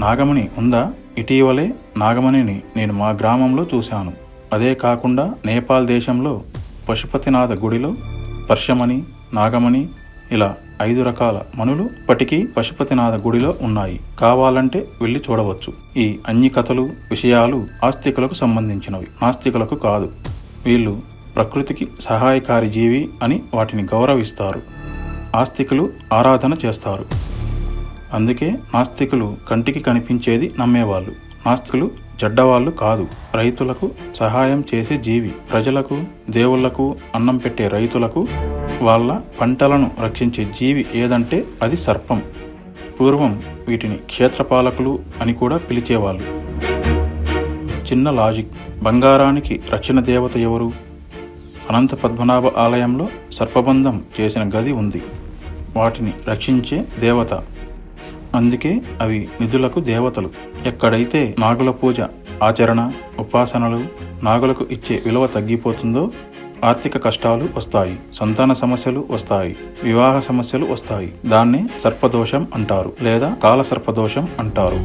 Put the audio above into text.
నాగమణి ఉందా? ఇటీవలే నాగమణిని నేను మా గ్రామంలో చూశాను. అదే కాకుండా నేపాల్ దేశంలో పశుపతినాథ గుడిలో పర్షమణి నాగమణి ఇలా ఐదు రకాల మనులు ఇప్పటికీ పశుపతినాథ గుడిలో ఉన్నాయి. కావాలంటే వెళ్ళి చూడవచ్చు. ఈ అన్ని కథలు విషయాలు ఆస్తికులకు సంబంధించినవి. నాస్తికులకు కాదు. వీళ్ళు ప్రకృతికి సహాయకారి జీవి అని వాటిని గౌరవిస్తారు. ఆస్తికులు ఆరాధన చేస్తారు. అందుకే నాస్తికులు కంటికి కనిపించేది నమ్మేవాళ్ళు. నాస్తికులు చెడ్డవాళ్ళు కాదు. రైతులకు సహాయం చేసే జీవి. ప్రజలకు దేవుళ్ళకు అన్నం పెట్టే రైతులకు వాళ్ళ పంటలను రక్షించే జీవి ఏదంటే అది సర్పం. పూర్వం వీటిని క్షేత్రపాలకులు అని కూడా పిలిచేవాళ్ళు. చిన్న లాజిక్. బంగారానికి రక్షణ దేవత ఎవరు? అనంత పద్మనాభ ఆలయంలో సర్పబంధం చేసిన గది ఉంది. వాటిని రక్షించే దేవత అందుకే అవి నిధులకు దేవతలు. ఎక్కడైతే నాగుల పూజ ఆచరణ ఉపాసనలు నాగులకు ఇచ్చే విలువ తగ్గిపోతుందో ఆర్థిక కష్టాలు వస్తాయి సంతాన సమస్యలు వస్తాయి వివాహ సమస్యలు వస్తాయి. దాన్ని సర్పదోషం అంటారు లేదా కాల సర్పదోషం అంటారు.